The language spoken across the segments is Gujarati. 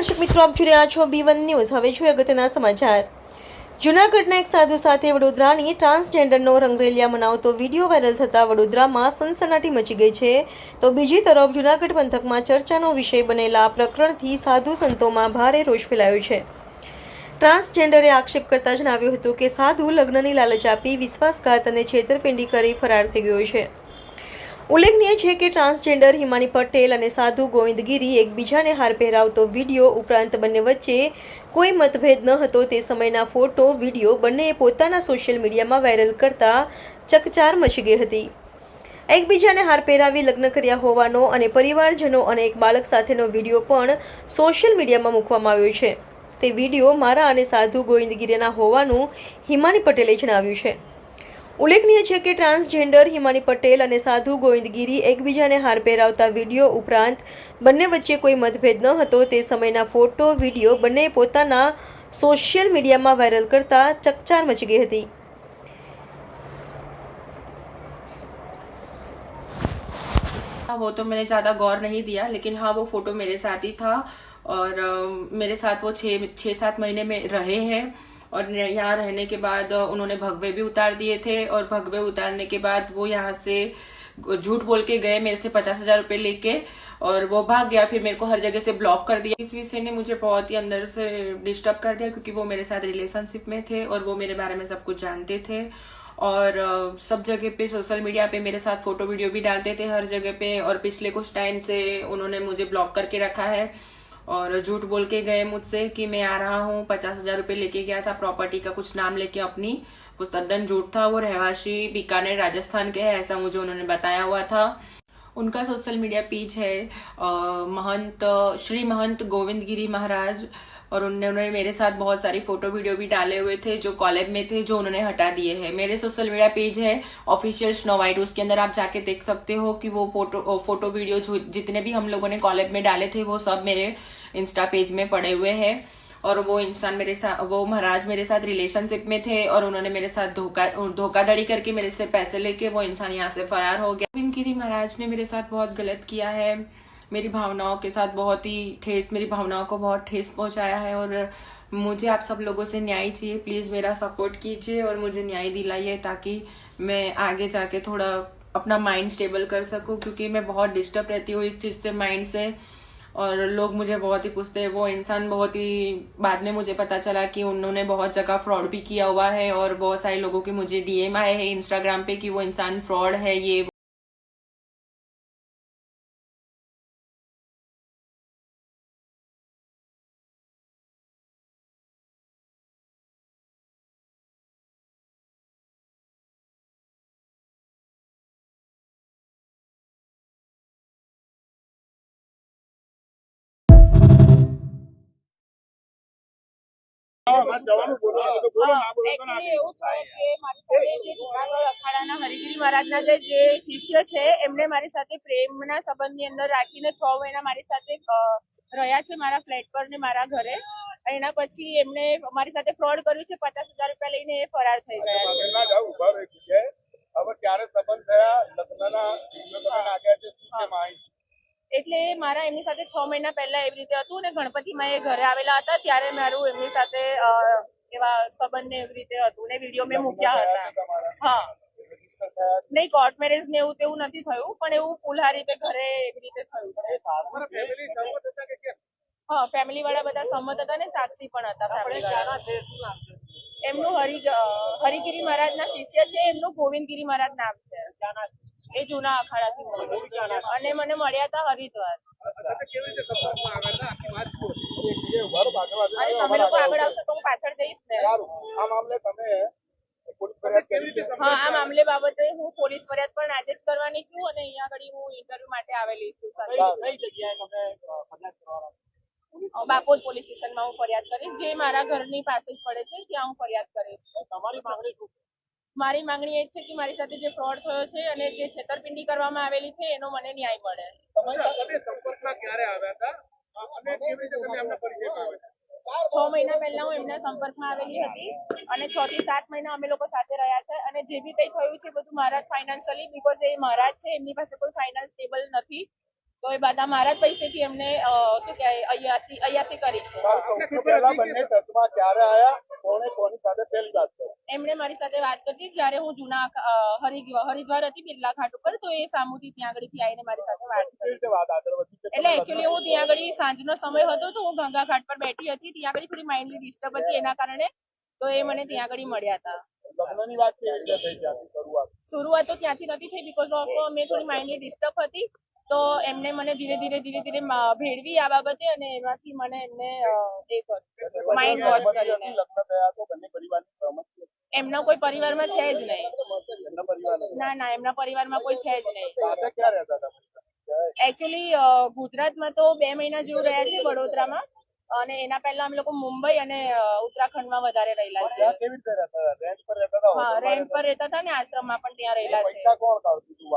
દર્શક મિત્રો, આપ જોઈ રહ્યા છો બી વન ન્યૂઝ હવે જોઈએ અગત્યના સમાચાર. જૂનાગઢના એક સાધુ સાથે વડોદરાની ટ્રાન્સજેન્ડરનો રંગરેલિયા મનાવતો વીડિયો વાયરલ થતા વડોદરામાં સનસનાટી મચી ગઈ છે. તો બીજી તરફ જૂનાગઢ પંથકમાં ચર્ચાનો વિષય બનેલા પ્રકરણથી સાધુ સંતોમાં ભારે રોષ ફેલાયો છે. ટ્રાન્સજેન્ડરે આક્ષેપ કરતા જણાવ્યું હતું કે સાધુ લગ્નની લાલચ આપી વિશ્વાસઘાત અને છેતરપિંડી કરી ફરાર થઈ ગયો છે. ઉલ્લેખનીય છે કે ટ્રાન્સજેન્ડર હિમાની પટેલ અને સાધુ ગોવિંદગીરી એકબીજાને હાર પહેરાવતો વીડિયો ઉપરાંત બંને વચ્ચે કોઈ મતભેદ ન હતો તે સમયના ફોટો, વીડિયો બંનેએ પોતાના સોશિયલ મીડિયામાં વાયરલ કરતા ચકચાર મચી ગઈ હતી. એકબીજાને હાર પહેરાવી લગ્ન કર્યા હોવાનો અને પરિવારજનો અને એક બાળક સાથેનો વીડિયો પણ સોશિયલ મીડિયામાં મૂકવામાં આવ્યો છે. તે વીડિયો મારા અને સાધુ ગોવિંદગીરીના હોવાનું હિમાની પટેલે જણાવ્યું છે. ઉલ્લેખનીય છે કે ટ્રાન્સજેન્ડર હિમાની પટેલ અને સાધુ ગોવિંદગીરી એકબીજાને હાર પહેરાવતા વિડીયો ઉપરાંત બંને વચ્ચે કોઈ મતભેદ ન હતો તે સમયના ફોટો વિડીયો બંને પોતાના સોશિયલ મીડિયામાં વાયરલ કરતા ચકચાર મચી ગઈ હતી हाँ, वो तो मैंने ज्यादा गौर नहीं दिया लेकिन हाँ वो फोटो मेरे साथ ही था और अ, मेरे साथ वो छः छः सात महीने में रहे हैं और यहाँ रहने के बाद उन्होंने भगवे भी उतार दिए थे और भगवे उतारने के बाद वो यहाँ से झूठ बोल के गए मेरे से पचास हज़ार रुपये लेके और वो भाग गया। फिर मेरे को हर जगह से ब्लॉक कर दिया। इस विषय ने मुझे बहुत ही अंदर से डिस्टर्ब कर दिया क्योंकि वो मेरे साथ रिलेशनशिप में थे और वो मेरे बारे में सब कुछ जानते थे। और सब जगह पे सोशल मीडिया पे मेरे साथ फ़ोटो वीडियो भी डालते थे हर जगह पे और पिछले कुछ टाइम से उन्होंने मुझे ब्लॉक करके रखा है। और झूठ बोल के गए मुझसे कि मैं आ रहा हूँ पचास हज़ार रुपये लेके गया था प्रॉपर्टी का कुछ नाम लेके अपनी वो तद्दन झूठ था वो रहवासी बीकानेर राजस्थान के है ऐसा मुझे उन्होंने बताया हुआ था। उनका सोशल मीडिया पेज है आ, महंत श्री महंत गोविंद गिरी महाराज और उन्होंने मेरे साथ बहुत सारी फ़ोटो वीडियो भी डाले हुए थे जो कॉलेज में थे, जो उन्होंने हटा दिए हैं। मेरे सोशल मीडिया पेज है ऑफिशियल स्नो वाइट उसके अंदर आप जाके देख सकते हो कि वो फ़ोटो फ़ोटो वीडियो जितने भी हम लोगों ने कॉलेज में डाले थे, वो सब मेरे इंस्टा पेज में पड़े हुए हैं। और वो इंसान मेरे साथ वो महाराज मेरे साथ रिलेशनशिप में थे और उन्होंने मेरे साथ धोखा, धोखाधड़ी करके मेरे से पैसे लेके वो इंसान यहाँ से फरार हो गया। महाराज ने मेरे साथ बहुत गलत किया है। मेरी भावनाओं के साथ बहुत ही ठेस, मेरी भावनाओं को बहुत ठेस पहुँचाया है और मुझे आप सब लोगों से न्याय चाहिए। प्लीज़ मेरा सपोर्ट कीजिए और मुझे न्याय दिलाइए ताकि मैं आगे जाके थोड़ा अपना माइंड स्टेबल कर सकूँ, क्योंकि मैं बहुत डिस्टर्ब रहती हूँ इस चीज़ से माइंड से। और लोग मुझे बहुत ही पूछते हैं। वो इंसान बहुत ही, बाद में मुझे पता चला कि उन्होंने बहुत जगह फ्रॉड भी किया हुआ है और बहुत सारे लोगों के मुझे डीएम आए हैं इंस्टाग्राम पे कि वो इंसान फ्रॉड है, ये હરિગીરી મહારાજના જે જે શિષ્ય છે એમને મારી સાથે પ્રેમના સંબંધની અંદર રાખીને છ મહિના મારી સાથે રહ્યા છે મારા ફ્લેટ પર ને મારા ઘરે. એના પછી એમને મારી સાથે ફ્રોડ કર્યું છે પચાસ હજાર રૂપિયા લઈને એ ફરાર થઈ ગયા. હવે ક્યારે સંબંધ થયા? લગ્નના છે શું છે માહિતી? એટલે મારા એમની સાથે છ મહિના પહેલા એવી રીતે હતું ને ગણપતિમાં એ ઘરે આવેલા હતા ત્યારે મારું એમની સાથે એવા સંબંધ ને એવી રીતે હતું ને વીડિયો મેં મૂક્યા હતા. હા. નહીં કોર્ટ મેરેજ ને એવું તેવું નથી થયું પણ એવું ફૂલહાર રીતે ઘરે એવી રીતે થયું. હા ફેમિલી વાળા બધા સંમત હતા ને સાક્ષી પણ હતા ફેમિલી વાળા. એમનું હરિ હરિગીરી મહારાજના શિષ્ય છે એમનું ગોવિંદગીરી મહારાજ નામ છે. એ જૂના અખાડાથી. અને મને મળ્યા હતા? હરિદ્વાર અને તમે લોકો આગળ આવશો તો હું પાછળ જઈશ ને. સારું. આ મામલે તમે પોલીસ ફરિયાદ કરી હા આ મામલે બાબતે હું પોલીસ ફરિયાદ પણ આજે જ કરવાની છું અને અહીંયા આગળ હું ઇન્ટરવ્યુ માટે આવેલી છું. બાપોદ પોલીસ સ્ટેશનમાં હું ફરિયાદ કરીશ. જે મારા ઘરની પાસે જ પડે છે ત્યાં હું ફરિયાદ કરીશ. તમારી માંગણી શું? મારી માંગણી એ છે કે મારી સાથે જે ફ્રોડ થયો છે અને જે છેતરપિંડી કરવામાં આવેલી છે એનો મને ન્યાય મળે. છ મહિના પહેલા હું એમના સંપર્કમાં આવેલી હતી અને છ થી સાત મહિના અમે લોકો સાથે રહ્યા છે અને જે બી કંઈ થયું છે બધું મારા ફાઇનાન્શિયલી બીકોઝ એ મહારાજ છે એમની પાસે કોઈ ફાઇનાન્સ સ્ટેબલ નથી. તો એ બધા મારા જ પૈસેથી એમને શું કહેવાય અયાસી અયાસી કરી છે. પહેલા બંને ટચમાં ક્યારે આયા કોણે કોની સાથે પહેલી વાત કરી એમણે મારી સાથે વાત કરી જ્યારે હું જૂના હરિદ્વાર હતી બિરલા ઘાટ ઉપર તો એ સામુથી ત્યાં આગળથી આવીને મારી સાથે વાત કરી વાત આગળ વધી એટલે એકચ્યુઅલી હું ત્યાં આગળ સાંજનો સમય હતો તો હું ગંગા ઘાટ પર બેઠી હતી ત્યાં આગળ થોડી માઇન્ડલી ડિસ્ટર્બ હતી એના કારણે તો એ મને ત્યાં આગળ મળ્યા હતા. લગ્નની વાત કેવી રીતે થઈ ત્યાંથી શરૂઆત? શરૂઆત તો ત્યાંથી નથી થઈ બીકોઝ ઓફ મેં થોડી માઇન્ડલી ડિસ્ટર્બ હતી તો એમને મને ધીરે ધીરે ધીરે ધીરે ભેળવી આ બાબતે અને એમાંથી મને એમને એ કર્યું માઇન્ડ વોશ કર્યો. એમના કોઈ પરિવારમાં છે જ નહીં. ના ના એમના પરિવારમાં કોઈ છે જ નહીં? એકચ્યુઅલી ગુજરાતમાં તો બે મહિના જેવું રહ્યા છે વડોદરામાં. અને એના પહેલા અમે લોકો મુંબઈ અને ઉત્તરાખંડમાં વધારે રહેલા છે. રેન્ટ પર રહેતા હતા હા રેન્ટ પર રહેતા હતા ને આશ્રમમાં પણ ત્યાં રહેલા છે.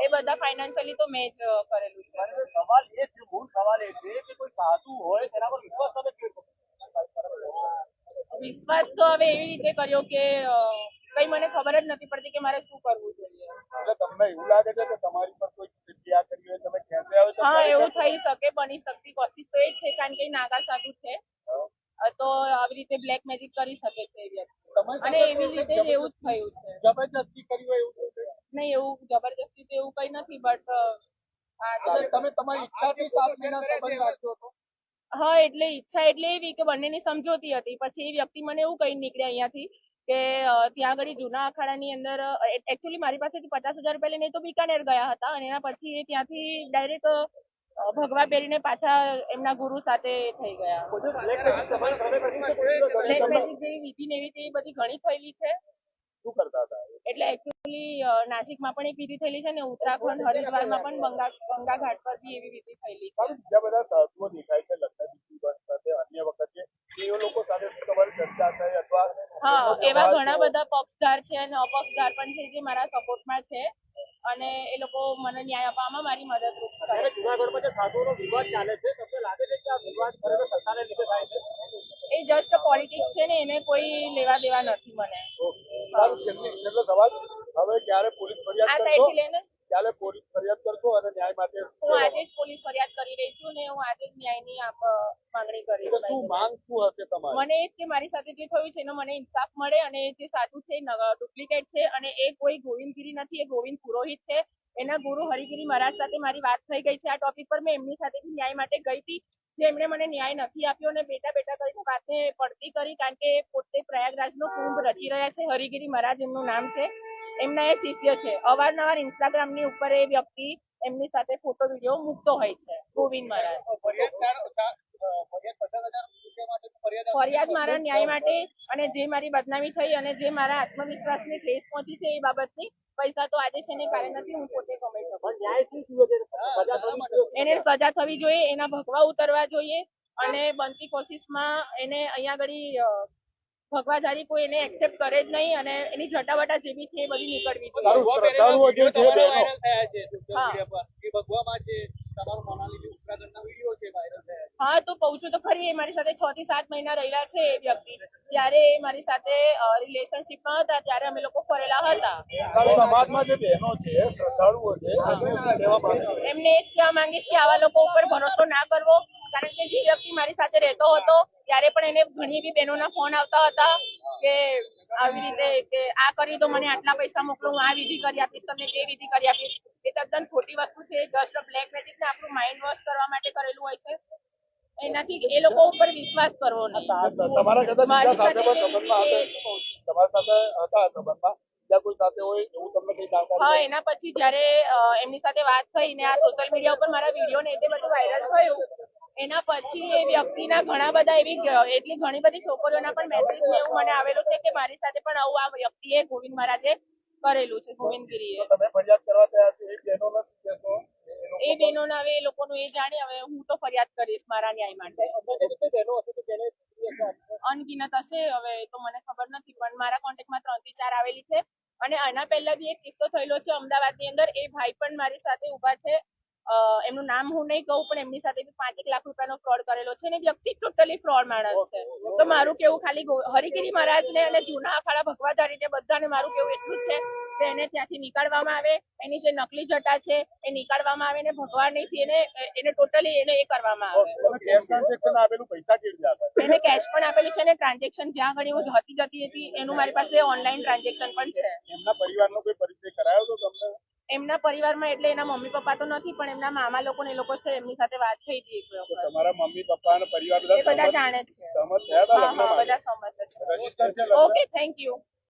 એ બધા ફાઇનાન્શિયલી તો મેં જ કરેલું છે. સવાલ એ છે મૂળ સવાલ એ છે કે કોઈ સાધુ હોય તેના પર વિશ્વાસ તમે કેવી વિશ્વાસ તો હવે એવી રીતે કર્યો કે કઈ મને ખબર જ નથી પડતી કે મારે શું કરવું જોઈએ. એટલે તમને એવું લાગે છે કે તમારી પર હા એવું થઈ શકે બની શકતી કોશિશ તો એ જ છે કારણ કે નાગા સાધુ છે. તો આવી રીતે બ્લેક મેજિક કરી શકે છે એ વ્યક્તિ. અને એવી રીતે જ એવું જ થયું છે. જબરજસ્તી કર્યું હોય એવું થયું નહીં. એવું જબરજસ્તી તો એવું કઈ નથી બટ તમે તમારી ઈચ્છાથી સાત મહિના સંબંધ રાખ્યો હતો? હા એટલે ઈચ્છા એટલે એવી કે બંનેની સમજોતી હતી. પછી એ વ્યક્તિ મને એવું કહી નીકળે અહીંયાથી કે ત્યાં આગળ જૂના અખાડાની અંદર એકચ્યુઅલી મારી પાસેથી પચાસ હજાર રૂપિયા લઈને તો બીકાનેર ગયા હતા અને એના પછી એ ત્યાંથી ડાયરેક્ટ ભગવા પહેરીને પાછા એમના ગુરુ સાથે થઈ ગયા. બ્લેક મેજિક જેવી વિધિ ને એવી તેવી બધી ઘણી થયેલી છે. શું કરતા હતા? એટલે એકચ્યુઅલી નાસિકમાં પણ એક વિધિ થયેલી છે ને ઉત્તરાખંડ હરિદ્વારમાં પણ ગંગા ગંગા ઘાટ પર બી એવી વિધિ થયેલી છે. બીજા બધા સાધુઓ દેખાય છે લગ્ન બીજી વર્ષ સાથે અન્ય વખતે એ લોકો સાથે તમારી ચર્ચા થઈ અથવા હા એવા ઘણા બધા પક્ષદાર છે અને અપક્ષદાર પણ છે જે મારા સપોર્ટમાં છે અને એ લોકો મને ન્યાય અપાવવામાં મારી મદદરૂપ કરે જુનાગઢમાં જે સાધુઓનો વિવાદ ચાલે છે તમને લાગે છે કે આ વિવાદ ખરેખર સત્તાને લીધે થાય છે? એ જસ્ટ પોલિટિક્સ છે ને એને કોઈ લેવા દેવા નથી મને. સારું છે છેલ્લો સવાલ. હવે ક્યારે પોલીસ ફરિયાદ કરશો? ક્યારે પોલીસ ફરિયાદ કરશો અને ન્યાય માટે હું આજે જ પોલીસ ફરિયાદ કરી રહી છું ને હું આજે જ ન્યાયની આપ માંગણી એટલે શું માંગ શું હશે તમારી? મને એ કે મારી સાથે જે થયું છે એનો મને ઇન્સાફ મળે અને જે સાચું છે ડુપ્લિકેટ છે અને એ કોઈ ગોવિંદગીરી નથી એ ગોવિંદ પુરોહિત છે. એના ગુરુ હરિગીરી મહારાજ સાથે મારી વાત થઈ ગઈ છે. આ ટોપિક પર મેં એમની સાથે ન્યાય માટે ગઈ હતી. જે એમણે મને ન્યાય નથી આપ્યો અને બેટા બેટા કરીને વાતને પડતી કરી કારણ કે પોતે પ્રયાગરાજનો કુંભ રચી રહ્યા છે. હરિગીરી મહારાજ એમનું નામ છે. એમના એ શિષ્ય છે. અવારનવાર ઇન્સ્ટાગ્રામની ઉપર એ વ્યક્તિ એમની સાથે ફોટો, વીડિયો મૂકતો હોય છે, ગોવિંદ મહારાજ ફરિયાદ મારા ન્યાય માટે અને જે મારી બદનામી થઈ અને જે મારા આત્મવિશ્વાસની ઠેસ પહોંચી છે એ બાબતની પૈસા તો આજે છે ને કાલે નથી, હું પોતે. એને સજા થવી જોઈએ, એના ભગવા ઉતરવા જોઈએ અને બનતી કોશિશમાં એને અહીંયા આગળ ભગવાધારી કોઈ એને એક્સેપ્ટ કરે જ નહીં અને એની જટાવટા જે બી છે એ બધી નીકળવી જોઈએ. હા. તો કહું છું તો ખરી એ મારી સાથે છ થી સાત મહિના રહેલા છે એ વ્યક્તિ. ત્યારે એ મારી સાથે રિલેશનશિપમાં હતા ત્યારે અમે લોકો ફરેલા હતા. સમાજમાં જે બહેનો છે શ્રદ્ધાળુઓ છે એમને શું કહેવા માંગે છે? એમને એ જ કહેવા માંગીશ કે આવા લોકો ઉપર ભરોસો ના કરવો કારણ કે જે વ્યક્તિ મારી સાથે રહેતો હતો ત્યારે પણ એને ઘણી એવી બહેનોના ફોન આવતા હતા કે આવી રીતે કે આ કરી દો મને આટલા પૈસા મોકલો હું આ વિધિ કરી આપીશ તમને તે વિધિ કરી આપીશ. એ તદ્દન ખોટી વસ્તુ છે જસ્ટ બ્લેક મેજિક ને આપણું માઇન્ડ વોશ કરવા માટે કરેલું હોય છે. એનાથી એ લોકો ઉપર વિશ્વાસ કરવો નહીં. તમારા કદાચ મારી સાથે તમારા હતા સંબંધમાં? હા એના પછી જયારે એમની સાથે વાત થઈ ને આ સોશિયલ મીડિયા ઉપર મારા વીડિયો ને એ તે બધું વાયરલ થયું એના પછી એ વ્યક્તિના ઘણા બધા એવી એટલી ઘણી બધી છોકરીઓના પણ મેસેજ ને એવું મને આવેલું છે કે મારી સાથે પણ આવું આ વ્યક્તિએ ગોવિંદ મહારાજે કરેલું છે ગોવિંદગીરીએ. એ બહેનો હવે એ લોકોનું એ જાણે હવે હું તો ફરિયાદ કરીશ મારા ન્યાય માટે. અનગિનત હશે હવે તો મને ખબર નથી પણ મારા કોન્ટેક્ટમાં ત્રણથી ચાર આવેલી છે. અને આના પહેલા બી એક કિસ્સો થયેલો છે અમદાવાદની અંદર. એ ભાઈ પણ મારી સાથે ઊભા છે એમનું નામ હું નહીં કહું પણ એમની સાથે પાંચ એક લાખ રૂપિયાનો ફ્રોડ કરેલો છે અને વ્યક્તિ ટોટલી ફ્રોડ માણસ છે. તો મારું કેવું ખાલી હરિગીરી મહારાજને અને જૂના અખાડા ભગવાધારીને બધાને મારું કેવું એટલું જ છે કે એને ત્યાંથી નીકાળવામાં આવે એની જે નકલી જટા છે એ નીકાળવામાં આવે ને ભગવાનથી એને એને ટોટલી એને એ કરવામાં આવે. એને કેશ પણ આપેલી છે ને ટ્રાન્ઝેક્શન જ્યાં ઘણી હું હતી જતી હતી એનું મારી પાસે ઓનલાઈન ટ્રાન્ઝેક્શન પણ છે. એમના પરિવારનો કોઈ પરિચય કરાયો તો તમને? એમના પરિવારમાં એટલે એના મમ્મી પપ્પા તો નથી પણ એમના મામા લોકો ને એ લોકો છે એમની સાથે વાત થઈ હતી એક વખત. તમારા મમ્મી પપ્પા અને પરિવાર બધા બધા જાણે છે. થયા હતા બધા સમજ ઓકે થેન્ક યુ